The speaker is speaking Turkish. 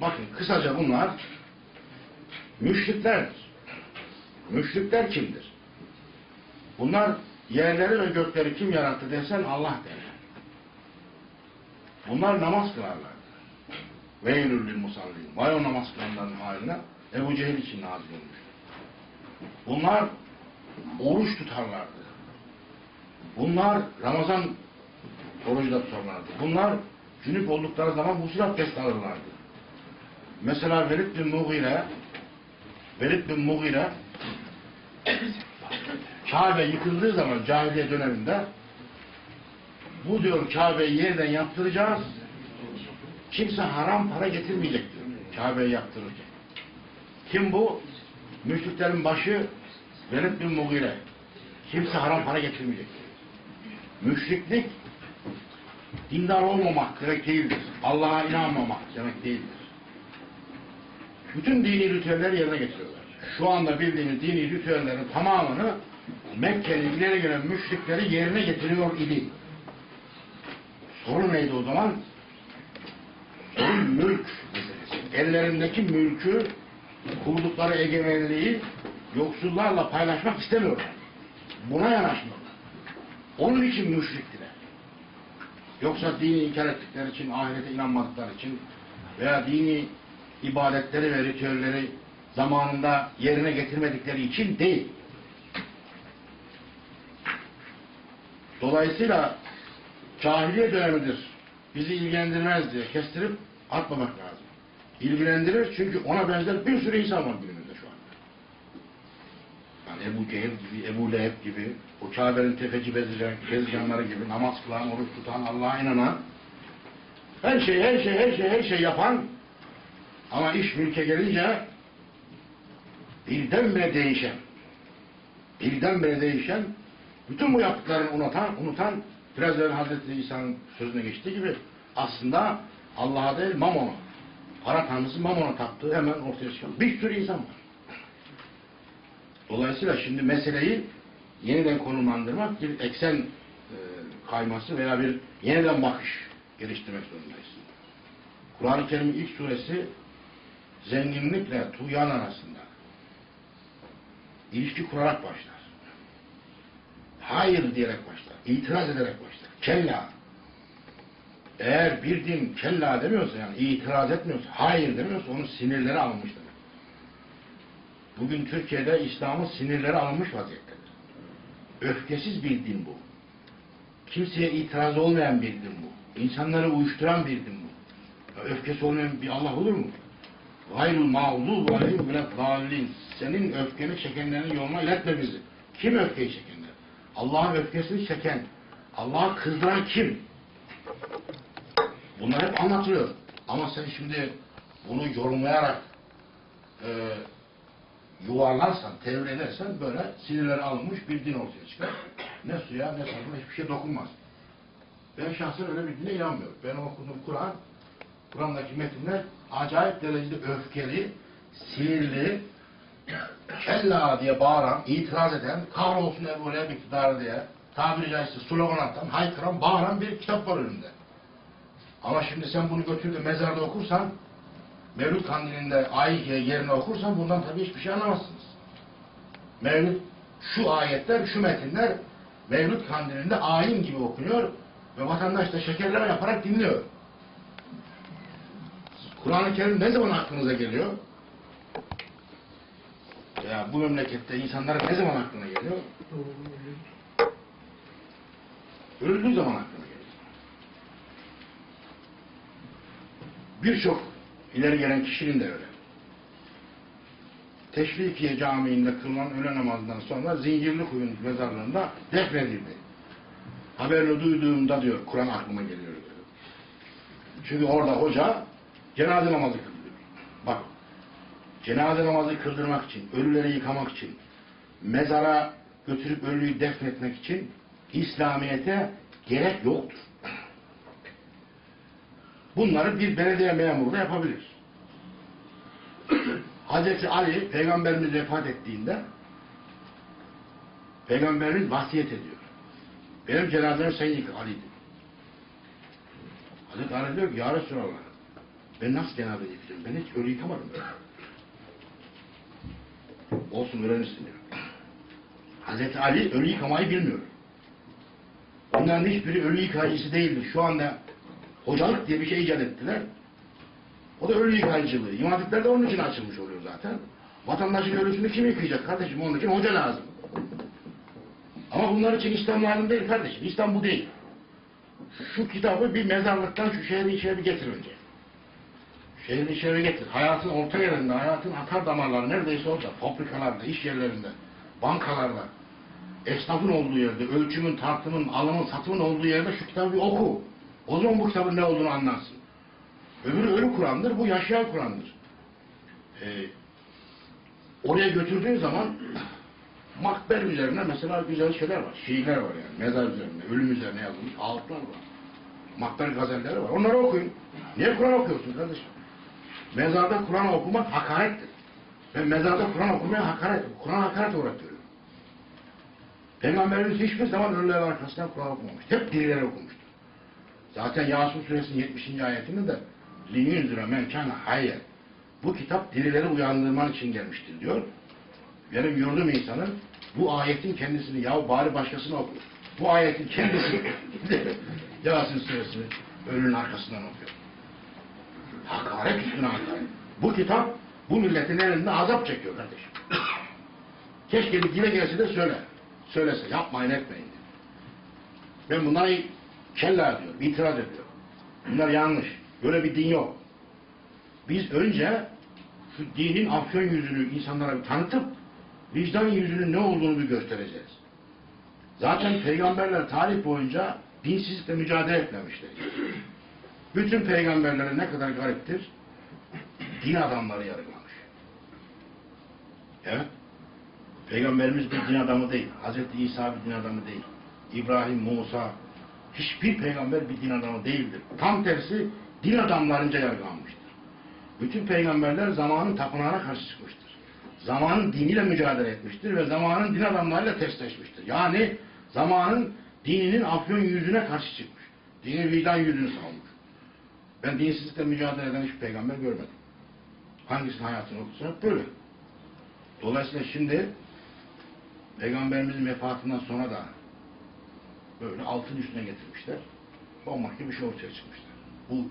Bakın kısaca bunlar müşriklerdir. Müşrikler kimdir? Bunlar yerleri ve gökleri kim yarattı desen Allah der. Bunlar namaz kılarlar. Veylül musallin. Vay o namaz kılanların haline. Ebu Cehil için nazil olmuş. Bunlar oruç tutarlardı. Bunlar Ramazan orucu da tutarlardı. Bunlar cünüp oldukları zaman husul abdest alırlardı. Mesela Velid bin Mughire Velid bin Mughire Kabe yıkıldığı zaman cahiliye döneminde bu diyor Kabe'yi yeniden yaptıracağız. Kimse haram para getirmeyecek diyor. Kabe'yi yaptırırken. Kim bu? Müşriklerin başı Velid bin Mughire. Kimse haram para getirmeyecek. Müşriklik dindar olmamak demek değildir. Allah'a inanmamak demek değildir. Bütün dini ritüelleri yerine getiriyorlar. Şu anda bildiğimiz dini ritüellerin tamamını Mekke'nin ileri gelen müşrikleri yerine getiriyor idi. Sorun neydi o zaman? Sorun mülk. Ellerindeki mülkü, kurdukları egemenliği yoksullarla paylaşmak istemiyorlar. Buna yanaşmıyorlar. Onun için müşriktiler. Yoksa dini inkar ettikleri için, ahirete inanmadıkları için veya dini ibadetleri ve ritüelleri zamanında yerine getirmedikleri için değil. Dolayısıyla cahiliye dönemidir. Bizi ilgilendirmez diye kestirip atmamak lazım. İlgilendirir çünkü ona benzer bir sürü insan var günümüzde şu anda. Yani Ebu Cehil gibi, Ebu Leheb gibi, o Kabe'nin tefeci bezirganları gibi, namaz kılan, oruç tutan, Allah'a inanan, her şey, her şey, her şey, her şey yapan ama iş mülke gelince birdenbire değişen, birdenbire değişen, bütün bu yaptıklarını unutan, unutan biraz evvel Hazreti İsa'nın sözüne geçtiği gibi aslında Allah'a değil Mamon'a, para tanrısı Mamon'a taptığı hemen ortaya çıkan bir sürü insan var. Dolayısıyla şimdi meseleyi yeniden konumlandırmak bir eksen e, kayması veya bir yeniden bakış geliştirmek zorundayız. Kur'an-ı Kerim'in ilk suresi zenginlikle tuğyan arasında ilişki kurarak başlar. Hayır diyerek başlar. itiraz ederek başlar. Kella. Eğer bir din kella demiyorsa yani itiraz etmiyorsa, hayır demiyorsa onun sinirleri alınmış demek. Bugün Türkiye'de İslam'ın sinirleri alınmış vaziyettedir. Öfkesiz bir din bu. Kimseye itiraz olmayan bir din bu. İnsanları uyuşturan bir din bu. Ya öfkesi olmayan bir Allah olur mu? Gayrul mağdub aleyhim ve dallin. Senin öfkeni çekenlerin yoluna iletme bizi. Kim öfkeyi çekenler? Allah'ın öfkesini çeken, Allah'ı kızdıran kim? Bunlar hep anlatılıyor. Ama sen şimdi bunu yorumlayarak e, yuvarlarsan, tevil edersen böyle sinirleri alınmış bir din ortaya çıkar. Ne suya ne sabuna hiçbir şey dokunmaz. Ben şahsen öyle bir dine inanmıyorum. Ben okuduğum Kur'an, Kur'an'daki metinler acayip derecede öfkeli, sinirli, kella diye bağıran, itiraz eden, kahrolsun Ebu Leheb iktidarı diye, tabiri caizse slogan atan, haykıran, bağıran bir kitap var önünde. Ama şimdi sen bunu götür de mezarda okursan, Mevlüt kandilinde ayet yerine okursan bundan tabii hiçbir şey anlamazsınız. Mevlüt, şu ayetler, şu metinler Mevlüt kandilinde ayin gibi okunuyor ve vatandaş da şekerleme yaparak dinliyor. Kur'an-ı Kerim ne zaman aklınıza geliyor? Ya bu memlekette insanlara ne zaman aklına geliyor? Öldüğü zaman aklına geliyor. Birçok ileri gelen kişinin de öyle. Teşvikiye Camii'nde kılınan öğle namazından sonra Zincirlikuyu'nun mezarlığında defnedildi. Haberini duyduğumda diyor Kur'an aklıma geliyor diyor. Çünkü orada hoca cenaze namazı kıldırıyor. Bak cenaze namazı kıldırmak için, ölüleri yıkamak için, mezara götürüp ölüyü defnetmek için İslamiyet'e gerek yoktur. Bunları bir belediye memuru da yapabilir. Hazreti Ali peygamberimiz vefat ettiğinde peygamberimiz vasiyet ediyor. Benim cenazemi sen yıka Ali diyor. Hazreti Ali diyor ki ya Resulallah Ben nasıl cenaze yıkayacağım? Ben hiç ölü yıkamadım. Olsun öğrenirsin diyor. Hazreti Ali ölü yıkamayı bilmiyor. Onların hiçbiri ölü yıkayıcısı değildir. Şu anda hocalık diye bir şey icat ettiler. O da ölü yıkayıcılığı. İmam hatipler de onun için açılmış oluyor zaten. Vatandaşın ölüsünü kim yıkayacak kardeşim? Onun için hoca lazım. Ama bunlar için İslam lazım değil kardeşim. İslam bu değil. Şu kitabı bir mezarlıktan şu şehri içeri getir önce. Şehri içeri getir. Hayatın orta yerinde, hayatın akar damarları neredeyse orada. Fabrikalarda, iş yerlerinde, bankalarda, esnafın olduğu yerde, ölçümün, tartımın, alımın, satımın olduğu yerde şu kitabı bir oku. O zaman bu kitabın ne olduğunu anlarsın. Öbürü ölü Kur'an'dır, bu yaşayan Kur'an'dır. Ee, oraya götürdüğün zaman makber üzerine mesela güzel şeyler var. Şiirler var yani. Mezar üzerine, ölüm üzerine yazılmış ağıtlar var. Makber gazelleri var. Onları okuyun. Niye Kur'an okuyorsun kardeşim? Mezarda Kur'an okumak hakarettir. Ben mezarda Kur'an okumaya hakaret, Kur'an hakaret olarak görüyorum. Peygamberimiz hiçbir zaman ölülerin arkasından Kur'an okumamıştır. Hep dirileri okumuştur. Zaten Yasin suresinin 70. ayetinde de لِيُنْزِرَ مَنْ كَانَ hayye. Bu kitap dirileri uyandırman için gelmiştir diyor. Benim yurdum insanı bu ayetin kendisini ya bari başkasına oku. Bu ayetin kendisini Yasin suresini ölünün arkasından okuyor. Hakaret üstüne hakaret. Bu kitap bu milletin elinde azap çekiyor kardeşim. Keşke bir dile gelse de söyle. Söylese yapmayın etmeyin. Ben bunlara kella diyorum, itiraz ediyorum. Bunlar yanlış. Böyle bir din yok. Biz önce şu dinin afyon yüzünü insanlara bir tanıtıp vicdan yüzünün ne olduğunu bir göstereceğiz. Zaten peygamberler tarih boyunca dinsizlikle mücadele etmemişler. Bütün peygamberlere ne kadar gariptir? Din adamları yargılamış. Evet. Peygamberimiz bir din adamı değil. Hazreti İsa bir din adamı değil. İbrahim, Musa, hiçbir peygamber bir din adamı değildir. Tam tersi din adamlarınca yargılanmıştır. Bütün peygamberler zamanın tapınağına karşı çıkmıştır. Zamanın diniyle mücadele etmiştir ve zamanın din adamlarıyla testleşmiştir. Yani zamanın dininin afyon yüzüne karşı çıkmış. Dinin vicdan yüzünü savunmuş. Ben dinsizlikle mücadele eden hiçbir peygamber görmedim. Hangisinin hayatını okursa böyle. Dolayısıyla şimdi Peygamberimizin vefatından sonra da böyle altın üstüne getirmişler. Bambaşka bir şey ortaya çıkmışlar. Bu